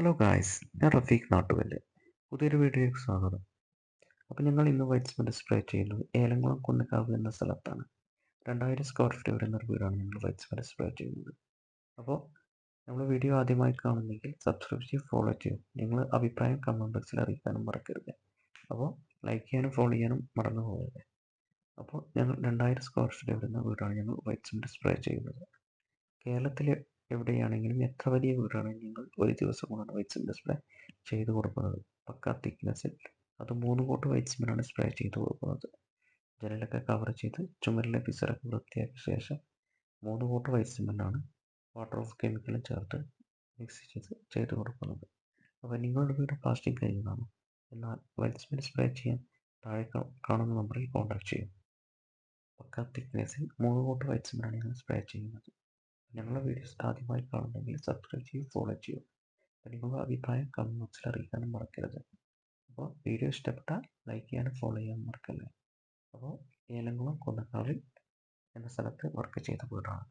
Hello guys ഞാൻ റഫീഖ് നാട്ടുകല്ല്. പുതിയൊരു വീഡിയോയ്ക്ക് സ്വാഗതം. അപ്പോൾ ഞങ്ങൾ ഇന്ന് വൈറ്റ് സിമെന്റ് സ്പ്രേ ചെയ്യുന്നത് ഏലംകുളം കുന്നക്കാവ് എന്ന സ്ഥലത്താണ്. രണ്ടായിരം സ്ക്വയർ ഫീറ്റ് വരുന്ന വീടാണ് ഞങ്ങൾ വൈറ്റ് സ്പ്രേ ചെയ്യുന്നത്. അപ്പോൾ നമ്മൾ വീഡിയോ ആദ്യമായി കാണുന്നെങ്കിൽ സബ്സ്ക്രൈബ് ചെയ്ത് ഫോളോ ചെയ്യും. നിങ്ങൾ അഭിപ്രായം കമന്റ് ബോക്സിൽ അറിയിക്കാനും മറക്കരുത്. അപ്പോൾ ലൈക്ക് ചെയ്യാനും ഫോളോ ചെയ്യാനും മറന്നു പോകരുത്. അപ്പോൾ ഞങ്ങൾ രണ്ടായിരം സ്ക്വയർ ഫീറ്റ് വരുന്ന വീടാണ് ഞങ്ങൾ വൈറ്റ് സിമെന്റ് സ്പ്രേ ചെയ്യുന്നത്. കേരളത്തിൽ എവിടെയാണെങ്കിലും എത്ര വലിയ വീടാണെങ്കിലും നിങ്ങൾ ഒരു ദിവസം കൊണ്ടാണ് വൈറ്റ് സിമെന്റ് സ്പ്രേ ചെയ്ത് കൊടുക്കുന്നത്. പക്ക തിക്നെസ്സിൽ അത് മൂന്ന് കോട്ട് വൈറ്റ് സിമെന്റാണ് സ്പ്രേ ചെയ്ത് കൊടുക്കുന്നത്. ജനലൊക്കെ കവർ ചെയ്ത് ചുമരിലെ പിസറൊക്കെ വൃത്തിയാക്കിയ ശേഷം മൂന്ന് കോട്ട് വൈറ്റ് സിമെന്റാണ് വാട്ടർ ഓഫ് കെമിക്കലും ചേർത്ത് മിക്സ് ചെയ്ത് ചെയ്ത് കൊടുക്കുന്നത്. അപ്പോൾ നിങ്ങളുടെ വീട് പ്ലാസ്റ്റിക് കഴിഞ്ഞതാണ് എന്നാൽ വൈറ്റ് സിമെന്റ് സ്പ്രേ ചെയ്യാൻ. താഴെ കാണുന്ന നമ്പറിൽ കോൺടാക്ട് ചെയ്യും. പക്ക തിക്നെസ്സിൽ മൂന്ന് കോട്ട് വൈറ്റ് സിമെന്റാണ് ഞങ്ങൾ സ്പ്രേ ചെയ്യുന്നത്. ഞങ്ങളുടെ വീഡിയോസ് ആദ്യമായി കാണുന്നെങ്കിൽ സബ്സ്ക്രൈബ് ചെയ്യുക ഫോളോ ചെയ്യുക നിങ്ങളുടെ അഭിപ്രായം കമന്റ് ബോക്സിൽ അറിയിക്കാനും മറക്കരുത്. അപ്പോൾ വീഡിയോ ഇഷ്ടപ്പെട്ടാൽ ലൈക്ക് ചെയ്യാനും ഫോളോ ചെയ്യാനും മറക്കല്ലേ? അപ്പോൾ ഏലംകുളം കുന്നക്കാവിൽ എന്ന സ്ഥലത്ത് വർക്ക് ചെയ്ത വീടാണ്.